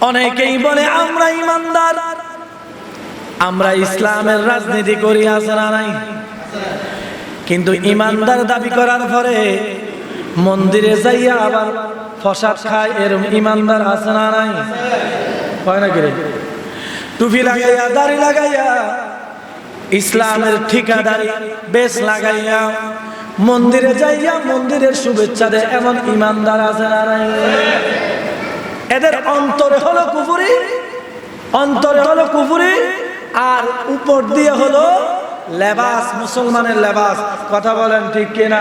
অনেকেই বলে আমরা ইমানদার। আমরা ইসলামের রাজনীতি করি আছে না নাই? কিন্তু ইমানদার দাবি করার পরে মন্দিরে যাইয়া আবার ফসাদ খায় এরম ইমানদার আছে না নাই? হয় নাকি রে? টুপি লাগাইয়া দাড়ি লাগাইয়া ইসলামের ঠিকাদারি বেশ লাগাইয়া মন্দিরে যাইয়া মন্দিরের শুভেচ্ছা দেয় এমন ইমানদার আছে না নাই? এদের অন্তরে হলো কুফুরি, অন্তরে হলো কুফুরি, আর উপর দিয়ে হলো লেবাস, মুসলমানের লেবাস। কথা বলেন ঠিক কিনা?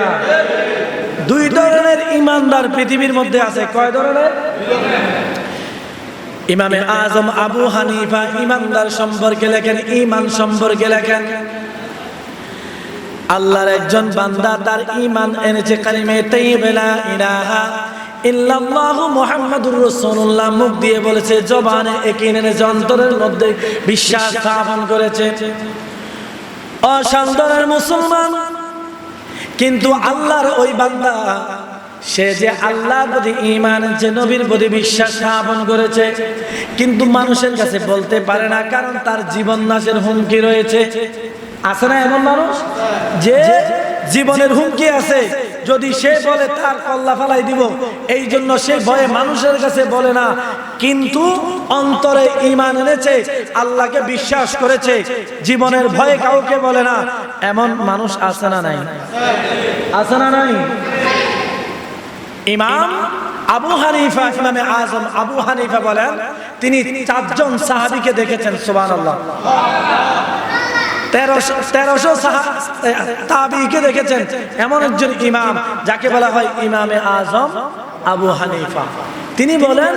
দুই ধরনের ইমানদার পৃথিবীর মধ্যে আছে। কয় ধরনের? ইমামে আজম আবু হানিফা ইমানদার সম্পর্কে লেখেন ইমান সম্পর্কে লেখেন। আল্লাহর একজন বান্দা তার ইমান এনেছে, কালিমে তাইয়্যিবা ইলাহা ইল্লাল্লাহু মুহাম্মাদুর রাসূলুল্লাহ মুখ দিয়ে বলেছে জবানে মধ্যে বিশ্বাস স্থাপন করেছে। মুসলমান। কিন্তু আল্লাহর ওই বান্দা সে যে আল্লাহর প্রতি ইমান যে নবীর প্রতি বিশ্বাস স্থাপন করেছে কিন্তু মানুষের কাছে বলতে পারে না কারণ তার জীবন নাশের হুমকি রয়েছে। আছে না এমন মানুষ? যে জীবনের হুমকি আছে। যদি সে বলে তার কল্লা ফালাই দিব এই জন্য সে ভয়ে মানুষের কাছে বলে না। কিন্তু অন্তরে ইমান এনেছে, আল্লাহকে বিশ্বাস করেছে, জীবনের ভয়ে কাউকে বলে না। এমন মানুষ আছে না নাই? আছে না নাই? ইমাম আবু হানিফা, ইমামে আজম আবু হানিফা বলেন, তিনি চারজন সাহাবীকে দেখেছেন, সুবহানাল্লাহ। তেরোশো তেরোশো তাবিকে দেখেছেন এমন একজন ইমাম যাকে বলা হয় ইমামে আজম আবু হানিফা। তিনি বলেন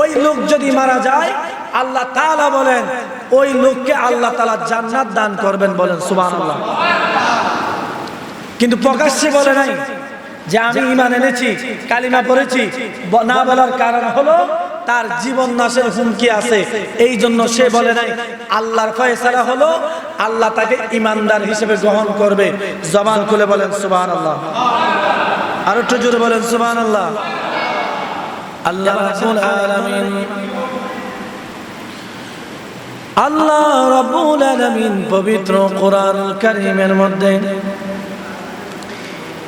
ওই লোক যদি মারা যায় আল্লাহ তালা বলেন ওই লোককে আল্লাহ তালা জান্নাত দান করবেন বলেন সুবাহ কিন্তু প্রকাশ্যে বলে নাই। যে আমি ইমান এনেছি কালিমা পড়েছি না বলার কারণ হলো তার জীবন নাশের হুমকি আছে। এই জন্য সে বলে নাই আল্লাহর ফয়সালা হলো আল্লাহ তাকে ইমানদার হিসেবে গ্রহণ করবে। জবান খুলে বলেন সুবহান আল্লাহ আর একটু জোরে বলেন সুবহান আল্লাহ আল্লাহ আলামিন। আল্লাহ রাব্বুল আলামিন পবিত্র কোরআন কারীমের মধ্যে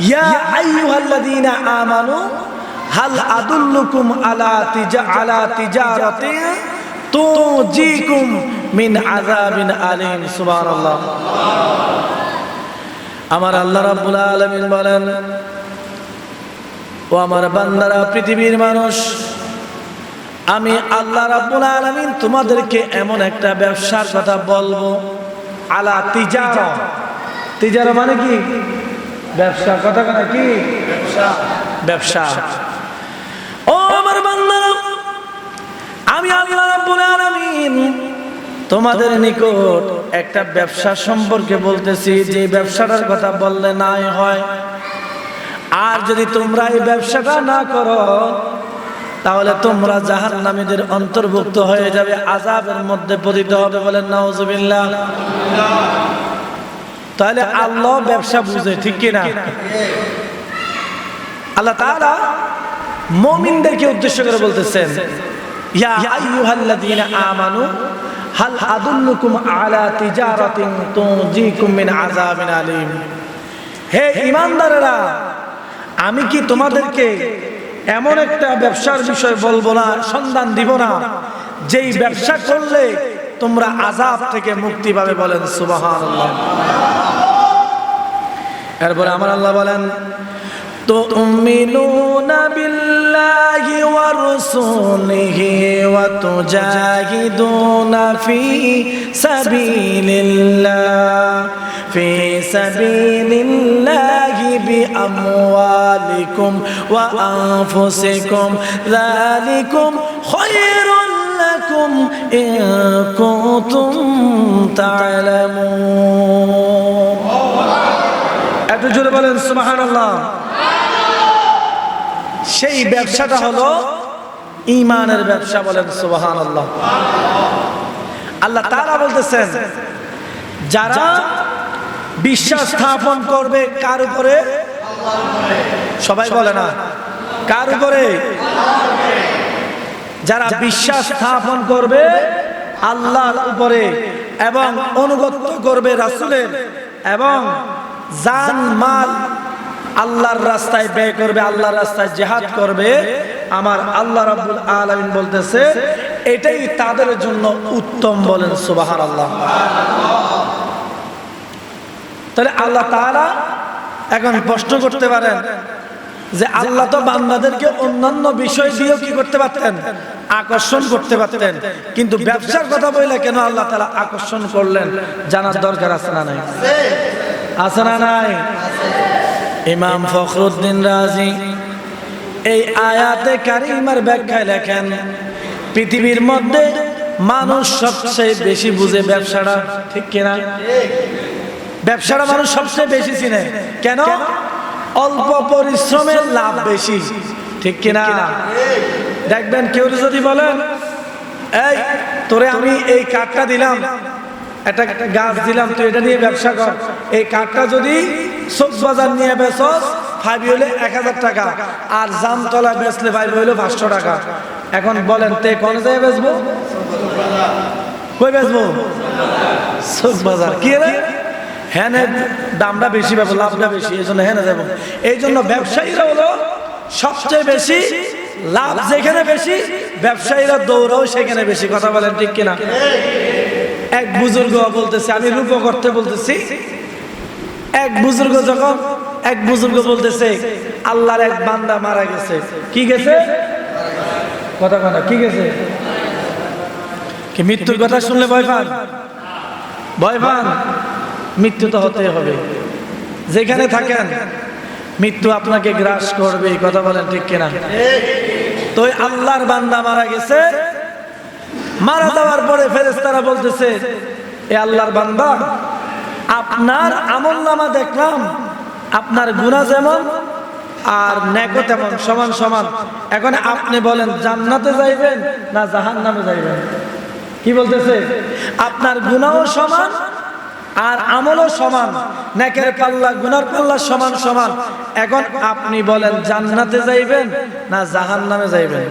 ইয়া আলা তিজা, আলা মিন আমার আল্লাহ রাব্বুল বলেন, ও আমার বান্দারা, পৃথিবীর মানুষ, আমি আল্লাহ রাব্বুল আলামিন তোমাদেরকে এমন একটা ব্যবসার কথা বলব, আলা তিজারা। তিজারা মানে কি? ব্যবসা কথা কথা কি? ব্যবসা। ও আমার বান্দারা আমি আল্লাহ রাব্বুল আলামিন তোমাদের নিকট একটা ব্যবসা সম্পর্কে বলতেছি যে ব্যবসাটার কথা বললে নাই হয়। আর যদি তোমরা এই ব্যবসাটা না করো তাহলে তোমরা জাহান নামীদের অন্তর্ভুক্ত হয়ে যাবে আজাবের মধ্যে পতিত হবে বলেন নাউজুবিল্লাহ। তাহলে আল্লাহ ব্যবসা বুঝে ঠিক কিনা? আল্লাহ তাআলা মুমিনদেরকে উদ্দেশ্য করে বলতেছেন ইয়া আইয়ুহাল্লাযীনা আমানু হাল আদুল্লুকুম আলা তিজারাতিন তুজিকুম মিন আযাবিন আলীম। হে ঈমানদারেরা আমি কি তোমাদেরকে এমন একটা ব্যবসার বিষয় বলব না সন্ধান দিব না যেই ব্যবসা করলে তোমরা আজাব থেকে মুক্তি পাবে বলেন সুবহানাল্লাহ এরপরে আমার আল্লাহ বলেন تؤمنون بالله ورسوله وتجاهدون في سبيل الله في سبيل الله بأموالكم وأنفسكم ذلكم خير لكم إن كنتم تعلمون একটু জোরে বলেন সুবহানাল্লাহ সেই ব্যবসাটা হলো ইমানের ব্যবসা বলেন সুবহানাল্লাহ আল্লাহ তাআলা বলতেছেন যারা বিশ্বাস স্থাপন করবে কার উপরে সবাই বলে না কার উপরে যারা বিশ্বাস স্থাপন করবে আল্লাহর উপরে এবং অনুগত্য করবে রাসুলের এবং জান মাল আল্লাহর রাস্তায় ব্যয় করবে আল্লাহর রাস্তায় জেহাদ করবে। আমার আল্লাহ রাব্বুল আলামিন বলতেছে এটাই তাদের জন্য উত্তম বলেন সুবাহার আল্লাহ তাহলে আল্লাহ তারা এখন প্রশ্ন করতে পারেন যে আল্লাহ তো বান্দাদেরকে অন্যান্য বিষয় দিয়েও কি করতে পারতেন? আকর্ষণ করতে পারতেন। কিন্তু ব্যবসার কথা বললে কেন আল্লাহ তাআলা আকর্ষণ করলেন? জানার দরকার আছে না নাই? আছে না নাই? ইমাম ফখরুদ্দিন রাজি এই আয়াতে কারিমার ব্যাখ্যায় লেখেন পৃথিবীর মধ্যে মানুষ সবচেয়ে বেশি বুঝে ব্যবসাটা ঠিক কিনা? ব্যবসাটা মানুষ সবচেয়ে বেশি চিনে। কেন? অল্প পরিশ্রমের লাভ বেশি। ঠিক কিনা? দেখবেন কেউ যদি বলেন এই তোরে আমি এই কাঠটা দিলাম একটা একটা গাছ দিলাম তুই এটা নিয়ে ব্যবসা কর। এই কাঠটা যদি চোখ বাজার নিয়ে বেচস ফাইভ হইলে এক হাজার টাকা। আর জামতলা বেচলে ফাইভ হইলে পাঁচশো টাকা। এখন বলেন তে কোন জায়গায় বেচবো? কই বেচবো? চোখ বাজার কি রে? হ্যাঁ দামটা বেশি পাবো, লাভটা বেশি, এই জন্য হ্যাঁ যাব। এই জন্য ব্যবসায়ীরা হলো সবচেয়ে বেশি লাভ যেখানে বেশি, ব্যবসায়ীরা দৌড়াও সেখানে বেশি। কথা বলেন ঠিক কিনা? এক বুজুর্গ বলতেছে, আমি রূপ করতে বলতেছি, এক বুজুর্গ যখন, এক বুজুর্গ বলতেছে, আল্লাহর এক বান্দা মারা গেছে। কি গেছে? কথা কথা কি গেছে? কি মৃত্যুর কথা শুনলে ভয় পান? ভয় পান? মৃত্যু তো হতে হবে। যেখানে থাকেন, মৃত্যু আপনাকে গ্রাস করবে কথা বলেন ঠিক কিনা? তো আল্লাহর বান্দা মারা গেছে। মারা যাওয়ার পরে ফেরেস্তারা বলতেছে, এ আল্লাহর বান্দা, আপনার আমল নামা দেখলাম, আপনার গুণা যেমন আর নেকো তেমন, সমান সমান। এখন আপনি বলেন, জান্নাতে যাইবেন না জাহান নামে যাইবেন? কি বলতেছে? আপনার গুণাও সমান আর আমলও সমান নেকের পাল্লা গুনার পাল্লা সমান সমান। এখন আপনি বলেন জান্নাতে যাইবেন না জাহান নামে যাইবেন?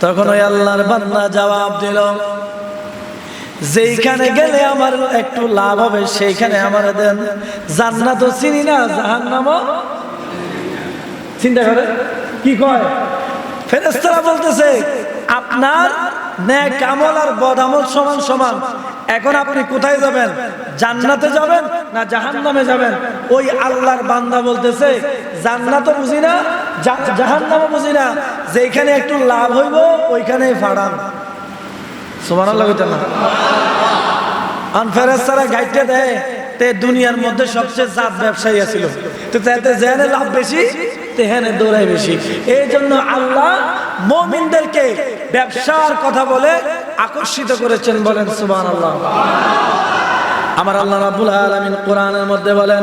তখন ওই আল্লাহর বান্দা জবাব দিল যেইখানে গেলে আমার একটু লাভ হবে সেইখানে আমার দেন। জান্নাতও চিনি না জাহান নামও চিন্তা করে? কি কয়? ফেরেস্তারা বলতেছে আপনার ন্যাক আমল আর বদ আমল সমান সমান। এখন আপনি কোথায় যাবেন? জান্নাতে যাবেন না জাহান্নামে যাবেন? ওই আল্লাহর বান্দা বলতেছে, জান্নাতও বুঝি না জাহান্নামও বুঝি না। যেখানে একটু লাভ হইব, ওইখানেই ফাড়ান। সুবহানাল্লাহ কইতে না। আন ফেরেস্তারা গাইতে দেয় দুনিয়ার মধ্যে সবচেয়ে জাত ব্যবসায়ী আছিল। তো তাতে জেনে লাভ বেশি, তেহেনে দৌড়াই বেশি। এই জন্য আল্লাহ মমিনদেরকে ব্যবসার কথা বলে আকর্ষিত করেছেন বলেন সুবান আল্লাহ আমার আল্লাহ রাবুল আলমিন কোরআনের মধ্যে বলেন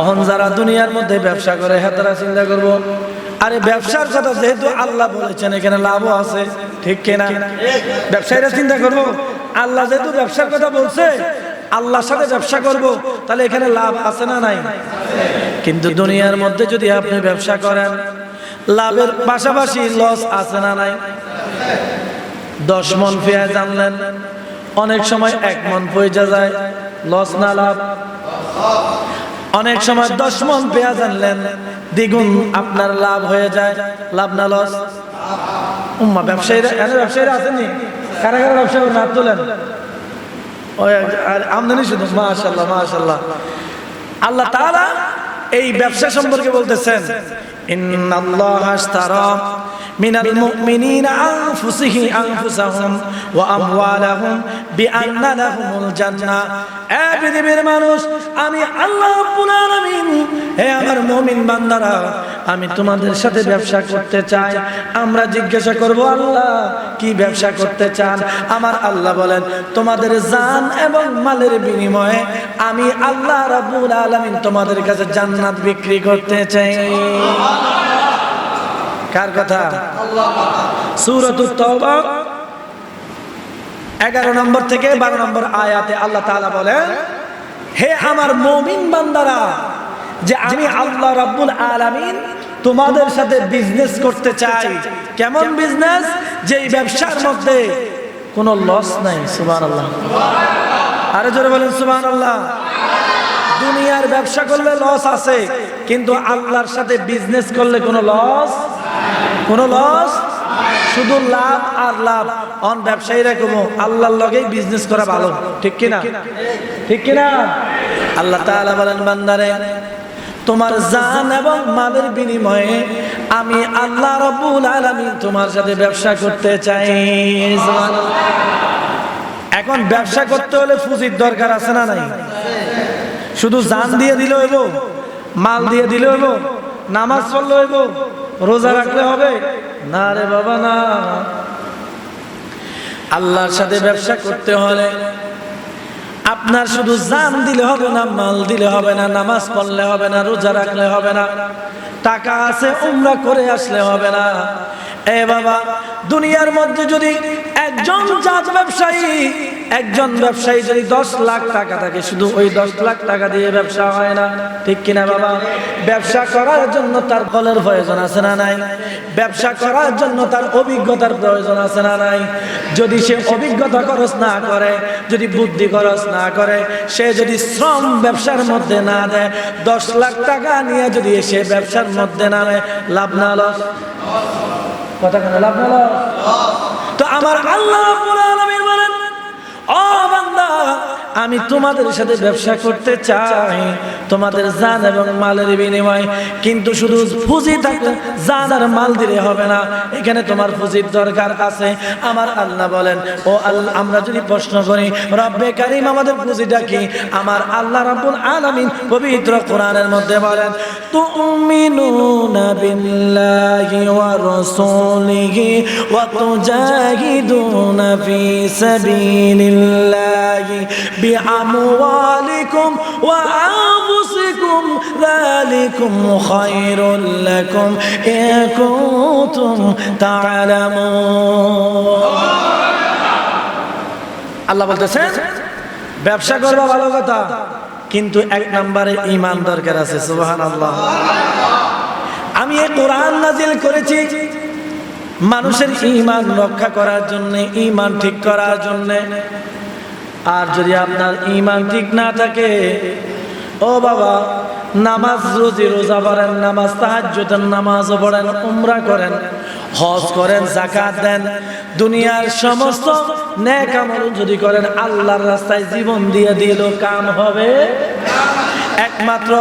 অহন যারা দুনিয়ার মধ্যে ব্যবসা করে হ্যাঁ তারা চিন্তা করব, আরে ব্যবসার কথা যেহেতু আল্লাহ বলেছেন, এখানে লাভও আছে, ঠিক কিনা? ব্যবসায়ীরা চিন্তা করব, আল্লাহ যেহেতু ব্যবসার কথা বলছে, আল্লাহর সাথে ব্যবসা করব, তাহলে এখানে লাভ আছে না নাই? কিন্তু দুনিয়ার মধ্যে যদি আপনি ব্যবসা করেন, লাভের পাশাপাশি লস আছে না নাই? দশ মন পেঁয়াজ আনলেন, অনেক সময় এক মন পয়সা যায় লস না লাভ? অনেক সময় দশ মন পেঁয়াজ আনলেন, দ্বিগুণ আপনার লাভ হয়ে যায়। লাভ না লস? উম্মা, ব্যবসায়ীরা এখানে ব্যবসায়ীরা আসেনি কারা কারা ব্যবসা করেন হাত তোলেন। আমদানি শুধু মাশাল্লাহ মাশাল্লাহ আল্লাহ তাআলা এই ব্যবসা সম্পর্কে বলতেছেন, ইন্নাল্লাহা আশতারা আনফুসিহি আনফুসাহুম ওয়া আমওয়ালাহুম বিআন্না লাহুমুল জান্নাহ। এ পৃথিবীর মানুষ, আমি আল্লাহ হে আমার মুমিন বান্দারা, আমি তোমাদের সাথে ব্যবসা করতে চাই। আমরা জিজ্ঞাসা করব, আল্লাহ, কি ব্যবসা করতে চান? আমার আল্লাহ বলেন, তোমাদের জান এবং মালের বিনিময়ে আমি আল্লাহ রাব্বুল আলামিন তোমাদের কাছে জান্নাত বিক্রি করতে চাই। কার কথা? সূরাতুত তাওবা। এগারো নম্বর থেকে বারো নম্বর আয়াতে আল্লাহ তাআলা বলেন, হে আমার মুমিন বান্দারা, যে আমি আল্লাহ রাব্বুল আলামিন তোমাদের সাথে বিজনেস করতে চাই। কেমন বিজনেস যেই ব্যবসার মধ্যে কোনো লস নাই, সুবহানাল্লাহ। আরে জোরে বলেন, সুবহানাল্লাহ। দুনিয়ার ব্যবসা করলে লস আছে, কিন্তু আল্লাহর সাথে বিজনেস করলে কোনো লস কোনো লস? শুধু লাভ আর লাভ। অন ব্যবসায়ীরা কমো, আল্লাহর লগেই বিজনেস করা ভালো। ঠিক কিনা? ঠিক কিনা? আল্লাহ তাআলা বলেন, বান্দারে, তোমার জান এবং মালের বিনিময়ে আমি আল্লাহ রব্বুল আলামিন তোমার সাথে ব্যবসা করতে চাই। এখন ব্যবসা করতে হলে পুঁজির দরকার আছে না নাই? শুধু জান দিয়ে দিলে হইব, মাল দিয়ে দিলে হইব, নামাজ পড়লে হইব রোজা রাখলে হবে? না রে বাবা, না। আল্লাহর সাথে ব্যবসা করতে হলে আপনার শুধু জান দিলে হবে না, মাল দিলে হবে না, নামাজ পড়লে হবে না, রোজা রাখলে হবে না, টাকা আছে, উমরা করে আসলে হবে না। এ বাবা, দুনিয়ার মধ্যে যদি একজন জাত ব্যবসায়ী একজন ব্যবসায়ী যদি দশ লাখ টাকা থাকে, শুধু ওই দশ লাখ টাকা দিয়ে ব্যবসা হয় না। ঠিক কিনা বাবা? ব্যবসা করার জন্য তার ফলের প্রয়োজন আছে না নাই? ব্যবসা করার জন্য তার অভিজ্ঞতার প্রয়োজন আছে না নাই? যদি সে অভিজ্ঞতা খরচ না করে, যদি বুদ্ধি খরচ না করে, সে যদি শ্রম ব্যবসার মধ্যে না দেয়, দশ লাখ টাকা নিয়ে যদি সে ব্যবসার মধ্যে না নামে লাভ না লস? কথা কেন, লাভ না লস? তো আমার আল্লাহ ও বান্দা আমি তোমাদের সাথে ব্যবসা করতে চাই। তোমাদের জান এবং মালের বিনিময়। কিন্তু শুধু পুঁজি থাকলে জান আর মাল দিলে হবে না। এখানে তোমার পুঁজির দরকার আছে। আমার আল্লাহ বলেন, ও আল্লাহ, আমরা যদি প্রশ্ন করি, রব্বে কারিম আমাদের পুঁজিটা কি? আমার আল্লাহ রাব্বুল আলামিন পবিত্র কোরআনের মধ্যে বলেন, তুমিনুনা বিল্লাহি ওয়া রাসূলিহি ওয়া তুজাহিদুনা ফি সাবিলিল্লাহি ওয়া আনফুসিকুম, যালিকুম খায়রুল লাকুম, ইন কুনতুম তা'লামুন আল্লাহ বলতেছেন, ব্যবসা করবা ভালো কথা, কিন্তু এক নম্বরে ইমান দরকার আছে সুবাহান আমি এই কোরআন নাজিল করেছি মানুষের ইমান রক্ষা করার জন্য ইমান ঠিক করার জন্য। আর যদি আপনার ইমান ঠিক না থাকে, ও বাবা, নামাজ রোজি রোজা পড়েন, নামাজ তাহাজ্জুদের নামাজও পড়েন, উমরা করেন, হজ করেন জাকাত দেন, দুনিয়ার সমস্ত আমল যদি করেন, আল্লাহর রাস্তায় জীবন দিয়ে দিল কাম হবে। একমাত্র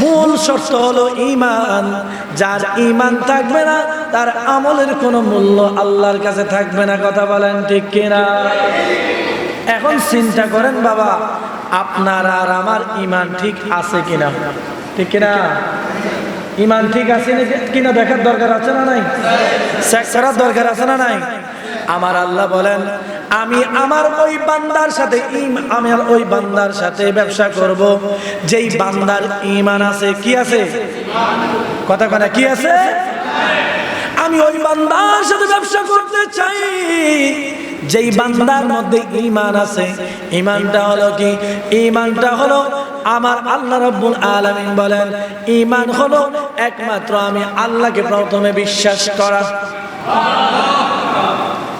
মূল শর্ত হলো ইমান যার ইমান থাকবে না, তার আমলের কোনো মূল্য আল্লাহর কাছে থাকবে না, কথা বলেন ঠিক কিনা? এখন চিন্তা করেন বাবা, আপনার আর আমার ইমান ঠিক আছে কিনা? ঠিক কিনা? ইমান ঠিক আছে কিনা দেখার দরকার আছে না নাই? করার দরকার আছে না নাই? আমার আল্লাহ বলেন, আমি আমার ওই বান্দার সাথে আমার ওই বান্দার সাথে ব্যবসা করব। যেই বান্দার ইমান আছে, কি আছে? কথা কথা কি আছে? আমি ওই বান্দার সাথে ব্যবসা করতে চাই। যেই বান্দার মধ্যে ইমান আছে ইমানটা হলো কি? ইমানটা হলো আমার আল্লাহ রাব্বুল আলামিন বলেন ইমান হলো একমাত্র আমি আল্লাহকে প্রথমে বিশ্বাস করা।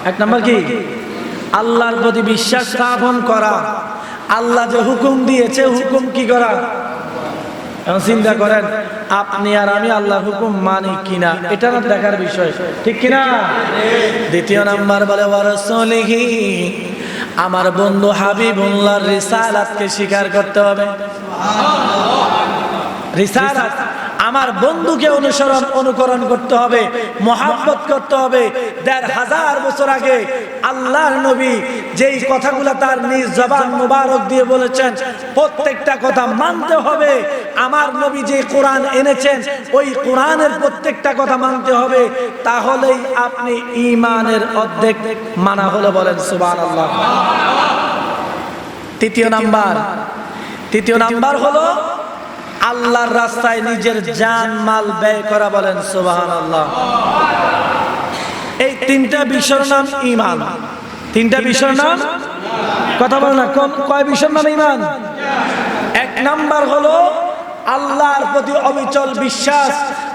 এক নম্বর কি? আল্লাহর প্রতি বিশ্বাস স্থাপন করা। আল্লাহ যে হুকুম দিয়েছে, হুকুম কি করা? এখন চিন্তা করেন আপনি আর আমি আল্লাহ হুকুম মানি কিনা এটা না দেখার বিষয়। ঠিক কিনা? দ্বিতীয় নাম্বার বলে ওয়ারসলিহি আমার বন্ধু হাবিবুল্লাহর রিসালাতকে স্বীকার করতে হবে। রিসালাত? আমার বন্ধুকে অনুসরণ, অনুকরণ করতে হবে, মহাব্বত করতে হবে। দেড় হাজার বছর আগে আল্লাহর নবী যেই কথাগুলো তার নিজ জবান মুবারক দিয়ে বলেছেন, প্রত্যেকটা কথা মানতে হবে। আমার নবী যে কোরআন এনেছেন, ওই কোরআনের প্রত্যেকটা কথা মানতে হবে। তাহলেই আপনি ইমানের অর্ধেক মানা হলো বলেন সুবান আল্লাহ তৃতীয় নাম্বার তৃতীয় নাম্বার হলো আল্লাহর রাস্তায় নিজের জান, মাল ব্যয় করা বলেন সুবাহান আল্লাহ এই তিনটা বিষয়ের নাম ইমান তিনটা বিষয়ের নাম? কথা বল না কয় বিষয়ের নাম ইমান এক নাম্বার হলো আল্লাহর প্রতি অবিচল বিশ্বাস।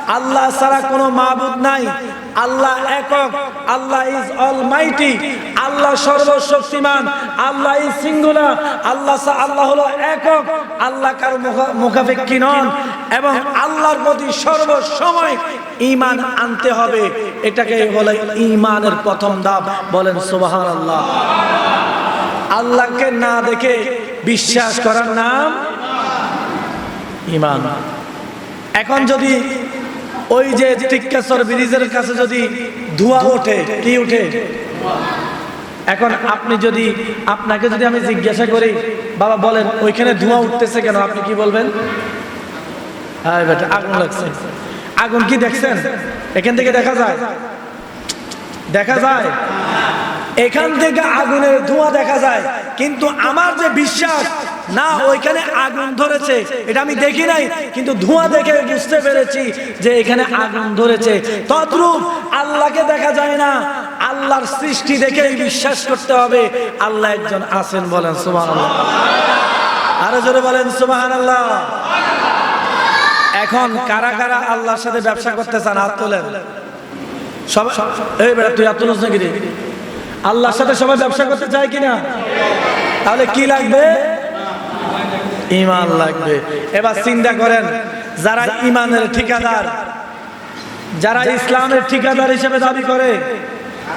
আল্লাহ ছাড়া কোনো মাবুদ নাই। আল্লাহ একক, আল্লাহ ইজ অল মাইটি আল্লাহ সর্বশক্তিমান, আল্লাহ ইজ সিঙ্গুলার, আল্লাহ আল্লাহ হলো একক, আল্লাহ কারও মুখা- মুখাপেক্ষী নন এবং আল্লাহর প্রতি সর্বসময় ইমান আনতে হবে। এটাকে বলে ইমানের প্রথম ধাপ। বলেন সুবাহান আল্লাহ আল্লাহকে না দেখে বিশ্বাস করার নাম ইমান এখন যদি ওই যে টিক্কেশ্বর ব্রিজের কাছে যদি ধোঁয়া ওঠে, কি উঠে এখন আপনি যদি, আপনাকে যদি আমি জিজ্ঞাসা করি, বাবা বলেন, ওইখানে ধোঁয়া উঠতেছে কেন? আপনি কি বলবেন? হ্যাঁ বেটা, আগুন লাগছে। আগুন কি দেখছেন? এখান থেকে দেখা যায়। দেখা যায়। এখান থেকে আগুনের ধোঁয়া দেখা যায়। কিন্তু আমার যে বিশ্বাস না ওইখানে আগুন ধরেছে। এটা আমি দেখি নাই কিন্তু ধোঁয়া দেখে বুঝতে পেরেছি যে এখানে আগুন ধরেছে। তদ্রূপ আল্লাহকে দেখা যায় না। আল্লাহর সৃষ্টি দেখে বিশ্বাস করতে হবে। আল্লাহ একজন আছেন বলেন সুবাহ আরও জোরে বলেন সুবাহ আল্লাহ এখন কারা কারা আল্লাহর সাথে ব্যবসা করতে চান হাত তোলেন। সবাই এই বেটা তুই হোসেন গিরি আল্লাহর সাথে সবাই ব্যবসা করতে চায় কিনা? তাহলে কি লাগবে? ইমান লাগবে। এবার চিন্তা করেন, যারা ইমানের ঠিকাদার, যারা ইসলামের ঠিকাদার হিসেবে দাবি করে,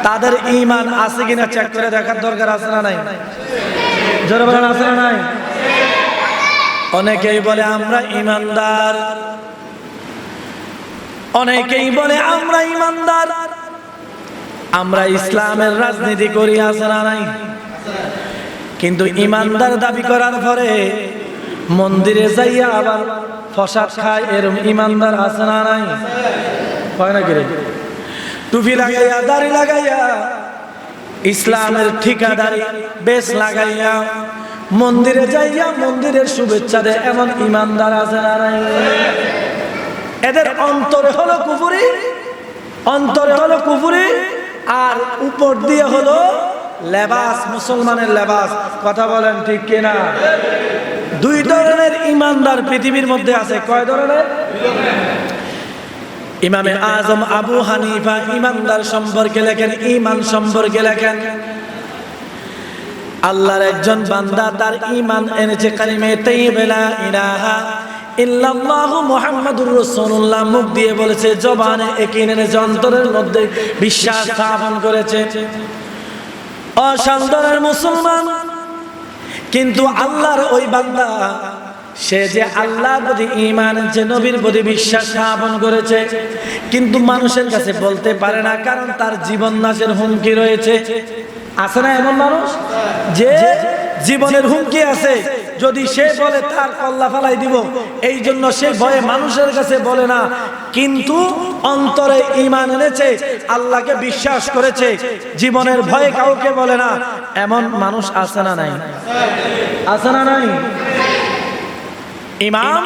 তাদের ইমান আছে কিনা চেক করে দেখার দরকার আছে না নাই? আছে না নাই? অনেকেই বলে, আমরা ইমানদার। অনেকেই বলে, আমরা ইমানদার। আমরা ইসলামের রাজনীতি করি, আছে না নাই? কিন্তু ইমানদার দাবি করার পরে মন্দিরে যাইয়া আবার ফসাদ খায়, এরম ইমানদার আছে না নাই? হয় না কিরে টুপি লাগাইয়া, দাড়ি লাগাইয়া, ইসলামের ঠিকাদারি বেশ লাগাইয়া মন্দিরে যাইয়া মন্দিরের শুভেচ্ছা দেয়, এমন ইমানদার আছে না নাই? এদের অন্তরে হলো কুফুরি, অন্তরে হলো কুফুরি, আর উপর দিয়ে হলো লেবাস, মুসলমানের লেবাস, কথা বলেন ঠিক কিনা? দুই ধরনের ইমানদার পৃথিবীর মধ্যে আছে। কয় ধরনের? ইমামে আজম আবু হানিফা ইমানদার সম্পর্কে লেখেন ইমান সম্পর্কে লেখেন। আল্লাহর একজন বান্দা তার ইমান এনেছে কালিমে তাইয়্যিবা ইলাহা ইল্লাল্লাহু মুহাম্মাদুর রাসূলুল্লাহ। মুখ দিয়ে বলেছে, জবানে একিন এনেছে মধ্যে বিশ্বাস স্থাপন করেছে। অসান্তরের মুসলমান। কিন্তু আল্লাহর ওই বান্দা, সে যে আল্লাহ প্রতি ইমান যে নবীর প্রতি বিশ্বাস স্থাপন করেছে, কিন্তু মানুষের কাছে বলতে পারে না, কারণ তার জীবন নাশের হুমকি রয়েছে। আছে না এমন মানুষ? যে জীবনের হুমকি আছে যদি সে বলে তার কল্লা ফালাই দিব এই জন্য সে ভয়ে মানুষের কাছে বলে না। কিন্তু অন্তরে ইমান এনেছে, আল্লাহকে বিশ্বাস করেছে, জীবনের ভয়ে কাউকে বলে না। এমন মানুষ আছে না নাই? আছে না নাই? ইমাম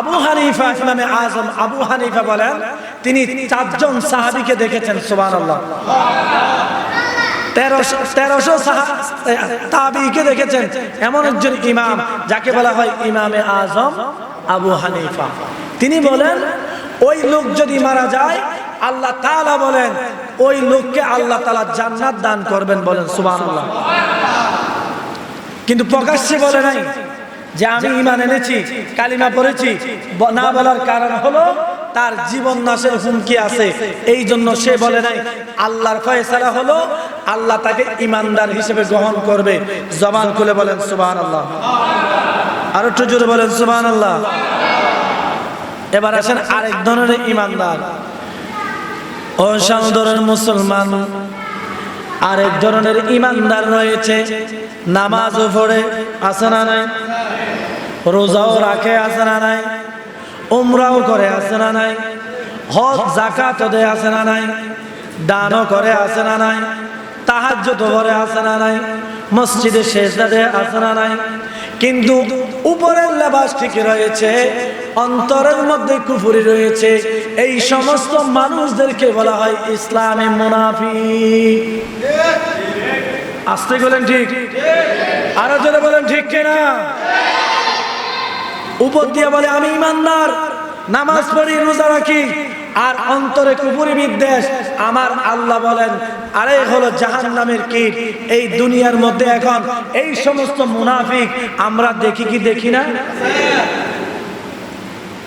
আবু হানিফা, ইমামে আজম আবু হানিফা বলেন, তিনি চারজন সাহাবীকে দেখেছেন, সুবহানাল্লাহ। তেরোশো তেরোশো তাবিকে দেখেছেন। এমন একজন ইমাম, যাকে বলা হয় ইমামে আজম আবু হানিফা। তিনি বলেন, ওই লোক যদি মারা যায়, আল্লাহ তালা বলেন, ওই লোককে আল্লাহ তালা জান্নাত দান করবেন বলেন সুবান কিন্তু প্রকাশ্যে বলে নাই। যে আমি ইমান এনেছি কালিমা পড়েছি না বলার কারণ হলো তার জীবন নাশের হুমকি আছে। এই জন্য সে বলে নাই আল্লাহর ফয়সালা হলো আল্লাহ তাকে ইমানদার হিসেবে গ্রহণ করবে। জবান খুলে বলেন সুবহান আল্লাহ আর একটু জোরে বলেন সুবহান আল্লাহ এবার আসেন আরেক ধরনের ইমানদার ও সামুদরের মুসলমান। আরেক ধরনের ইমানদার রয়েছে। নামাজও পড়ে আছে না নাই? রোজাও রাখে, আছে না নাই? উমরাও করে, আছে না নাই? হজ জাকাত দেয় আছে না নাই? দানও করে, আছে না নাই? তাহাজ্য তো করে আছে না নাই? মসজিদে শেষদা দেয়, আছে না নাই? কিন্তু উপরের লেবাস ঠিক রয়েছে, অন্তরের মধ্যে কুফুরি রয়েছে। এই সমস্ত মানুষদেরকে বলা হয় ইসলামে মুনাফি আসতে বলেন ঠিক? আরও জোরে বলেন ঠিক কিনা? উপর দিয়ে বলে, আমি ইমানদার, নামাজ পড়ি, রোজা রাখি। আর অন্তরে কুপুরি বিদ্বেষ। আমার আল্লাহ বলেন, আরে হলো জাহান নামের কীট। এই দুনিয়ার মধ্যে এখন এই সমস্ত মুনাফিক, আমরা দেখি কি দেখি না?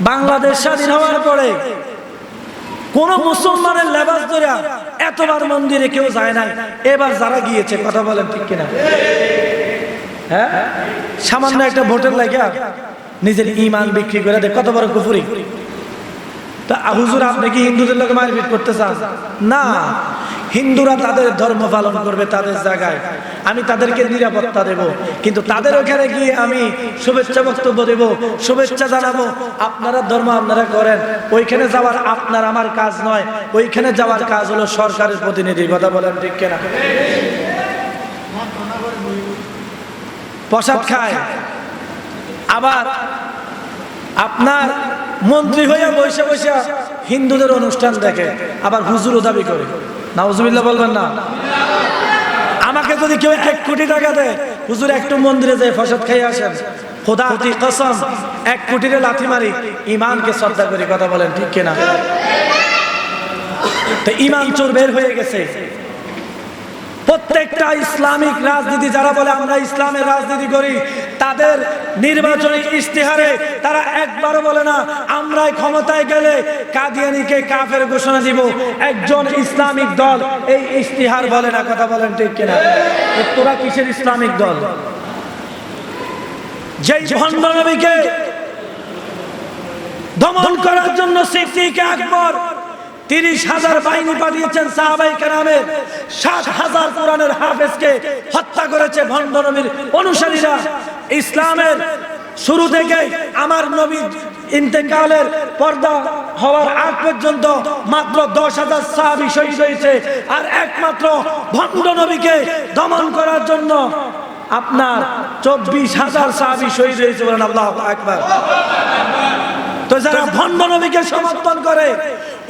বাংলাদেশ স্বাধীন হওয়ার পরে কোন মুসলমানের লেবাস ধরে এতবার মন্দিরে কেউ যায় নাই। এবার যারা গিয়েছে, কথা বলেন ঠিক কিনা? হ্যাঁ? সামান্য একটা ভোটের লাগা নিজের ইমান বিক্রি করে দেয় কত বড় কুফুরি। তা হুজুর, আপনি কি হিন্দুদের লোক মারপিট করতে চান? না। হিন্দুরা তাদের ধর্ম পালন করবে তাদের জায়গায়। আমি তাদেরকে নিরাপত্তা দেব। কিন্তু তাদের ওখানে গিয়ে আমি শুভেচ্ছা বক্তব্য দেব, শুভেচ্ছা জানাব। আপনারা ধর্ম আপনারা করেন। ওইখানে যাওয়ার আপনার আমার কাজ নয়। ওইখানে যাওয়ার কাজ হলো সরকারের প্রতিনিধির কথা বলেন ঠিক কেনা? প্রসাদ খায়। আবার আপনার মন্ত্রী হয়ে বসে বসে হিন্দুদের অনুষ্ঠান দেখে, আবার হুজুরও দাবি করে। নাউজুবিল্লাহ বলবেন না। আমাকে যদি কেউ এক কোটি টাকা দেয়, হুজুর একটু মন্দিরে যায় ফসদ খেয়ে আসেন। খোদা হতি কসম, এক কোটিরে লাথি মারি ইমানকে শ্রদ্ধা করি, কথা বলেন ঠিক কিনা? তো ইমান চোর বের হয়ে গেছে। প্রত্যেকটা ইসলামিক রাজনীতি, যারা বলে আমরা ইসলামের রাজনীতি করি, তাদের নির্বাচনী ইশতেহারে তারা একবারও বলে না, আমরাই ক্ষমতায় গেলে কাদিয়ানিকে কাফের ঘোষণা দিব। একজন ইসলামিক দল এই ইশতেহার বলে না, কথা বলেন ঠিক কিনা? তোরা কিসের ইসলামিক দল? যেই ভণ্ড নবীকে দমন করার জন্য সিদ্দিক আকবর তিরিশ হাজার বাহিনী পাঠিয়েছেন সাহাবাই কেরামের। ষাট হাজার কোরআনের হাফেজকে হত্যা করেছে ভণ্ড নবীর অনুসারীরা। ইসলামের শুরু থেকে আমার নবী ইন্তেকালের পর্দা হওয়ার আগ পর্যন্ত মাত্র দশ হাজার সাহাবি শহীদ হয়েছে। আর একমাত্র ভণ্ড নবীকে দমন করার জন্য আপনার চব্বিশ হাজার সাহাবি শহীদ হয়েছে বলেন আল্লাহ একবার তো যারা ভণ্ড নবীকে সমর্থন করে,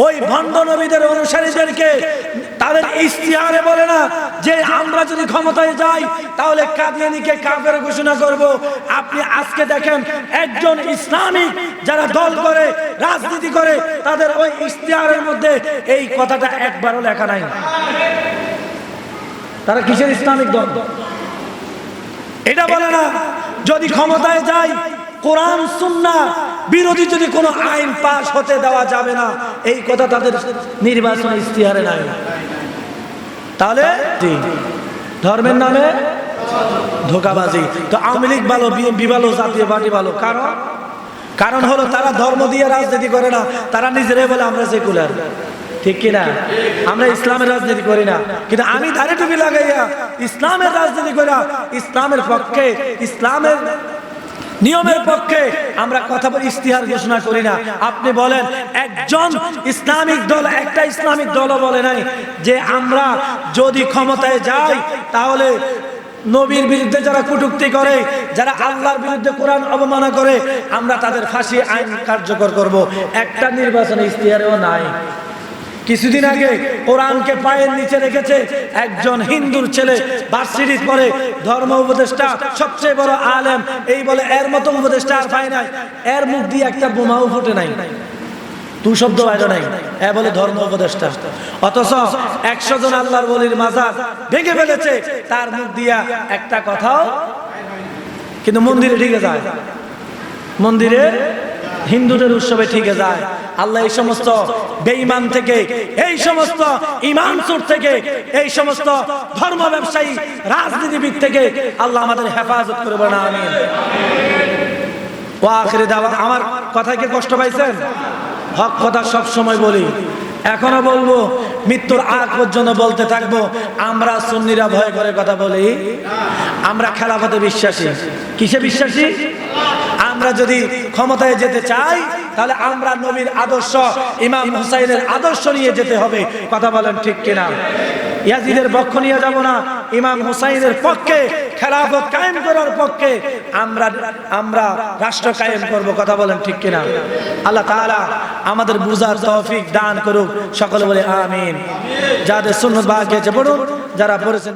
ওই ভণ্ড নবীদের অনুসারীদেরকে তাদের ইস্তিহারে বলে না যে আমরা যদি ক্ষমতায় যাই, তাহলে কাদিয়ানিকে কাফের ঘোষণা করব। আপনি আজকে দেখেন একজন ইসলামিক যারা দল করে, রাজনীতি করে, তাদের ওই ইস্তিহারের মধ্যে এই কথাটা একবারও লেখা নাই। তারা কিসের ইসলামিক দল? এটা বলে না, যদি ক্ষমতায় যাই, কোরআন সুন্না বিরোধী যদি কোনো আইন পাশ হতে দেওয়া যাবে না এই কথা তাদের নির্বাচন ইস্তিহারে নাই। তাহলে ধর্মের নামে ধোকাবাজি। তো আওয়ামী লীগ ভালো বিএনপি ভালো জাতীয় পার্টি ভালো। কারণ? কারণ হলো তারা ধর্ম দিয়ে রাজনীতি করে না। তারা নিজেরাই বলে আমরা সেকুলার। ঠিক কিনা আমরা ইসলামের রাজনীতি করি না। কিন্তু আমি ধারে টুপি লাগাইয়া ইসলামের রাজনীতি করি ইসলামের পক্ষে ইসলামের নিয়মের পক্ষে আমরা কথা বলি ইস্তিহার ঘোষণা করি না। আপনি বলেন, একজন ইসলামিক দল, একটা ইসলামিক দলও বলে নাই যে আমরা যদি ক্ষমতায় যাই, তাহলে নবীর বিরুদ্ধে যারা কটুক্তি করে, যারা আল্লাহর বিরুদ্ধে কোরআন অবমাননা করে, আমরা তাদের ফাঁসি আইন কার্যকর করব। একটা নির্বাচনে ইস্তিহারেও নাই। কিছুদিন আগে কোরআনকে পায়ের নিচে রেখেছে একজন হিন্দুর ছেলে ভার্সিটির পরে ধর্ম উপদেষ্টা, সবচেয়ে বড় আলেম, এই বলে এর মতো উপদেষ্টা আর পায় নাই। এর মুখ দিয়ে একটা বোমাও ফুটে নাই। তু শব্দ বাইরে নাই। এ বলে ধর্ম উপদেষ্টা। অথচ একশো জন আল্লাহর বলির মাজার ভেঙে ফেলেছে, তার মুখ দিয়া একটা কথাও কিন্তু মন্দিরে ঠিকে যায়। মন্দিরে হিন্দুদের উৎসবে ঠিকে যায়। আল্লাহ এই সমস্ত বেঈমান থেকে, এই সমস্ত ইমান সুর থেকে, এই সমস্ত ধর্ম ব্যবসায়ী, রাজনীতিবিদ থেকে আল্লাহ আমাদের হেফাজত করবে না আমি ও আখরে দাওয়া আমার কথায় কি কষ্ট পাইছেন? হক কথা সব সময় বলি। এখনও বলব, মৃত্যুর আগ পর্যন্ত বলতে থাকব, আমরা সুন্নিরা ভয় করে কথা বলি, আমরা খেলাফতে বিশ্বাসী। কিসে বিশ্বাসী? আমরা যদি ক্ষমতায় যেতে চাই, তাহলে আমরা নবীর আদর্শ, ইমাম হুসাইনের আদর্শ নিয়ে যেতে হবে। কথা বলেন ঠিক কিনা? ইয়াজিদের পক্ষ নিয়ে যাব না। ইমাম হুসাইনের পক্ষে খেলাফত কায়েম করার পক্ষে আমরা আমরা রাষ্ট্র কায়েম করব, কথা বলেন ঠিক কিনা? আল্লাহ তাআলা আমাদের বুঝার তৌফিক দান করুক, সকলে বলে আমিন। যাদের সুন্নত আছে পড়ুন, যারা পড়েছেন